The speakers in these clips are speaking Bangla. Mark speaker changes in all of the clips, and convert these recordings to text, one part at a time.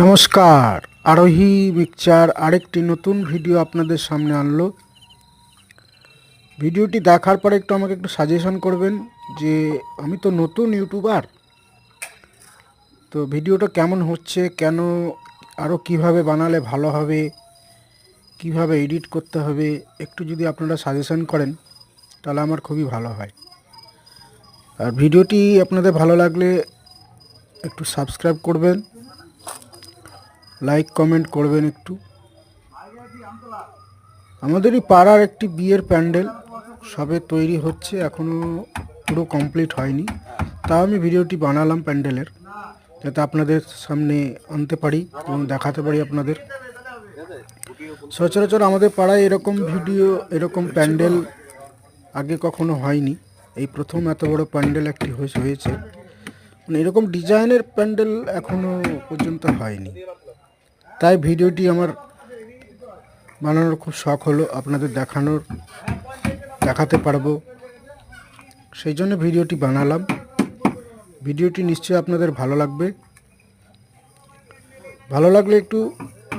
Speaker 1: নমস্কার। আরোহী মিক্সচার আরেকটি নতুন ভিডিও আপনাদের সামনে আনলো। ভিডিওটি দেখার পরে একটু আমাকে একটু সাজেশন করবেন যে, আমি তো নতুন ইউটিউবার তো ভিডিওটা কেমন হচ্ছে, কেন আরও কীভাবে বানালে ভালো হবে, কীভাবে এডিট করতে হবে, একটু যদি আপনারা সাজেশন করেন, তাহলে আমার খুবই ভালো হয়। আর ভিডিওটি আপনাদের ভালো লাগলে একটু সাবস্ক্রাইব করবেন। লাইক কমেন্ট করবেন একটু। আমাদেরই পাড়ার একটি বিয়ের প্যান্ডেল সবে তৈরি হচ্ছে এখনও পুরো কমপ্লিট হয়নি। তাও আমি ভিডিওটি বানালাম প্যান্ডেলের, যাতে আপনাদের সামনে আনতে পারি এবং দেখাতে পারি আপনাদের। সচরাচর আমাদের পাড়ায় এরকম ভিডিও, এরকম প্যান্ডেল আগে কখনো হয়নি। এই প্রথম এত বড় প্যান্ডেল একটি হয়েছে মানে এরকম ডিজাইনের প্যান্ডেল এখনও পর্যন্ত হয়নি। তাই ভিডিওটি আমার বানানোর খুব শখ হলো, আপনাদের দেখানোর, দেখাতে পারব। সেই জন্য ভিডিওটি বানালাম। ভিডিওটি নিশ্চয়ই আপনাদের ভালো লাগবে। ভালো লাগলে একটু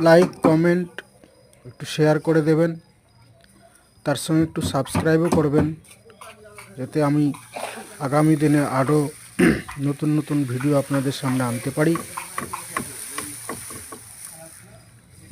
Speaker 1: লাইক, কমেন্ট, একটু শেয়ার করে দেবেন। তার সঙ্গে একটু সাবস্ক্রাইবও করবেন, যাতে আমি আগামী দিনে আরও নতুন নতুন ভিডিও আপনাদের সামনে আনতে পারি।